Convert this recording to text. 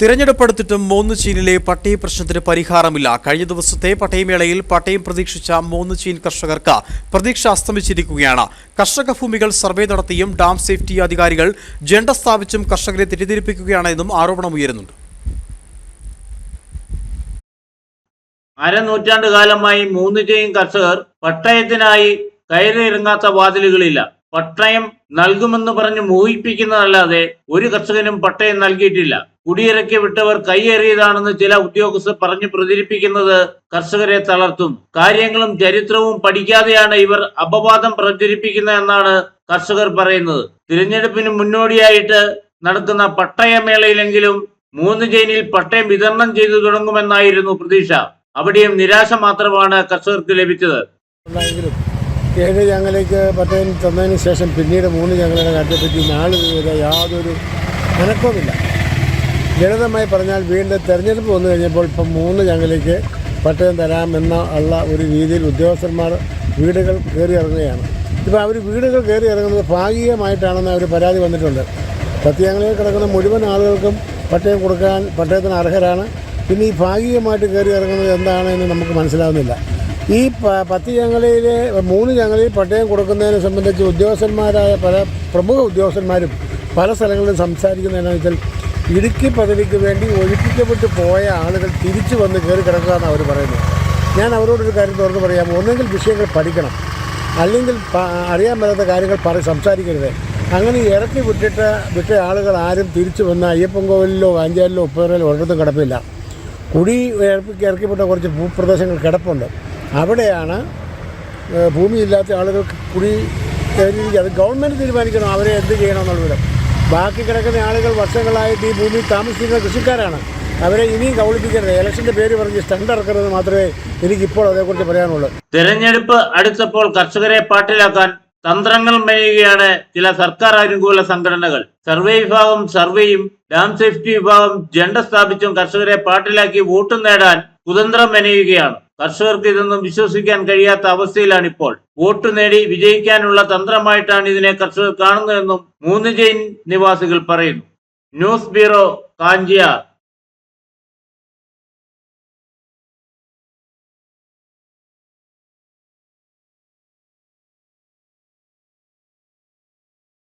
തിരഞ്ഞെടുപ്പെടുത്തിട്ടും മൂന്ന് ചീനിലെ പട്ടയ പ്രശ്നത്തിന് പരിഹാരമില്ല. കഴിഞ്ഞ ദിവസത്തെ പട്ടയമേളയിൽ പട്ടയം പ്രതീക്ഷിച്ച മൂന്ന് ചീൻ കർഷകർക്ക് പ്രതീക്ഷ അസ്തമിച്ചിരിക്കുകയാണ്. കർഷക ഭൂമികൾ സർവേ നടത്തിയും ഡാം സേഫ്റ്റി അധികാരികൾ ജെണ്ട സ്ഥാപിച്ചും കർഷകരെ തെറ്റിദ്ധരിപ്പിക്കുകയാണ് എന്നും ആരോപണമുയരുന്നുണ്ട് അരനൂറ്റാണ്ട് കാലമായി മൂന്ന് ചെയ്യും കർഷകർ പട്ടയത്തിനായി കയറിയിറങ്ങാത്ത വാതിലുകളില്ല. പട്ടയം നൽകുമെന്ന് പറഞ്ഞ് മോഹിപ്പിക്കുന്നതല്ലാതെ ഒരു കർഷകനും പട്ടയം നൽകിയിട്ടില്ല. കുടിയിറക്കി വിട്ടവർ കൈയേറിയതാണെന്ന് ചില ഉദ്യോഗസ്ഥർ പറഞ്ഞു പ്രചരിപ്പിക്കുന്നത് കർഷകരെ തളർത്തും. കാര്യങ്ങളും ചരിത്രവും പഠിക്കാതെയാണ് ഇവർ അപവാദം പ്രചരിപ്പിക്കുന്നതെന്നാണ് കർഷകർ പറയുന്നത്. തിരഞ്ഞെടുപ്പിന് മുന്നോടിയായിട്ട് നടക്കുന്ന പട്ടയമേളയിലെങ്കിലും മൂന്ന് ജയിനിൽ പട്ടയം വിതരണം ചെയ്തു തുടങ്ങുമെന്നായിരുന്നു പ്രതീക്ഷ. അവിടെയും നിരാശ മാത്രമാണ് കർഷകർക്ക് ലഭിച്ചത്. ഏഴ് ഞങ്ങളേക്ക് പട്ടയം തന്നതിന് ശേഷം പിന്നീട് മൂന്ന് ഞങ്ങളുടെ കാര്യത്തെപ്പറ്റി നാല് വരെ യാതൊരു അനക്കവുമില്ല ലളിതമായി പറഞ്ഞാൽ വീണ്ടും തെരഞ്ഞെടുപ്പ് വന്നു കഴിഞ്ഞപ്പോൾ ഇപ്പം മൂന്ന് ഞങ്ങളേക്ക് പട്ടയം തരാമെന്ന ഉള്ള ഒരു രീതിയിൽ ഉദ്യോഗസ്ഥന്മാർ വീടുകൾ കയറി ഇറങ്ങുകയാണ്. ഇപ്പോൾ അവർ വീടുകൾ കയറി ഇറങ്ങുന്നത് ഭാഗികമായിട്ടാണെന്ന് അവർ പരാതി വന്നിട്ടുണ്ട്. സത്യങ്ങളിൽ കിടക്കുന്ന മുഴുവൻ ആളുകൾക്കും പട്ടയം കൊടുക്കാൻ പട്ടയത്തിന് അർഹരാണ്. പിന്നെ ഈ ഭാഗികമായിട്ട് കയറി ഇറങ്ങുന്നത് എന്താണെന്ന് നമുക്ക് മനസ്സിലാവുന്നില്ല. ഈ പത്ത് ഞങ്ങളിലെ മൂന്ന് ഞങ്ങളിൽ പട്ടയം കൊടുക്കുന്നതിനെ സംബന്ധിച്ച് ഉദ്യോഗസ്ഥന്മാരായ പല പ്രമുഖ ഉദ്യോഗസ്ഥന്മാരും പല സ്ഥലങ്ങളിലും സംസാരിക്കുന്നതെന്നു വെച്ചാൽ ഇടുക്കി പദവിക്ക് വേണ്ടി ഒഴിപ്പിക്കപ്പെട്ട് പോയ ആളുകൾ തിരിച്ചു വന്ന് കയറി കിടക്കുക എന്നാണ് അവർ പറയുന്നത്. ഞാൻ അവരോടൊരു കാര്യം തുറന്ന് പറയാം. ഒന്നെങ്കിൽ വിഷയങ്ങൾ പഠിക്കണം. അല്ലെങ്കിൽ അറിയാൻ പറ്റാത്ത കാര്യങ്ങൾ പറ സംസാരിക്കരുത്. അങ്ങനെ ഇറക്കി വിട്ടിട്ട് വിട്ട ആളുകൾ ആരും തിരിച്ചു വന്ന് അയ്യപ്പൻകോവിലോ വാഞ്ചാലിലോ ഉപ്പേറിലോ ഒരിടത്തും കിടപ്പില്ല. കുടി ഇറക്കി ഇറക്കിപ്പെട്ട കുറച്ച് ഭൂപ്രദേശങ്ങൾ കിടപ്പുണ്ട്. അവിടെയാണ് ഭൂമിയില്ലാത്ത ആളുകൾക്ക് കുടി കയറിയിരിക്കുക അത് ഗവൺമെന്റ് തീരുമാനിക്കണം അവരെ എന്ത് ചെയ്യണം എന്നുള്ള ബാക്കി കിടക്കുന്ന ആളുകൾ വർഷങ്ങളായിട്ട് ഈ ഭൂമി താമസിക്കുന്ന കൃഷിക്കാരാണ്. അവരെ ഇനിയും കബളിപ്പിക്കരുത്. ഇലക്ഷന്റെ പേര് പറഞ്ഞ് സ്റ്റണ്ട് ഇറക്കരുത് മാത്രമേ എനിക്കിപ്പോൾ അതേക്കുറിച്ച് പറയാനുള്ളൂ. തെരഞ്ഞെടുപ്പ് അടുത്തപ്പോൾ കർഷകരെ പാട്ടിലാക്കാൻ തന്ത്രങ്ങൾ മേയുകയാണ് ചില സർക്കാർ അനുകൂല സംഘടനകൾ. സർവേ വിഭാഗം സർവേയും ഡാം സേഫ്റ്റി വിഭാഗം ജെണ്ട സ്ഥാപിച്ചും കർഷകരെ പാട്ടിലാക്കി വോട്ട് നേടാൻ കുതന്ത്രം മെനയുകയാണ് കർഷകർക്ക് ഇതൊന്നും വിശ്വസിക്കാൻ കഴിയാത്ത അവസ്ഥയിലാണ് ഇപ്പോൾ. വോട്ട് നേടി വിജയിക്കാനുള്ള തന്ത്രമായിട്ടാണ് ഇതിനെ കർഷകർ കാണുന്നതെന്നും മൂന്ന് ജെയിൻ നിവാസികൾ പറയുന്നു. News bureau Kanchiyar.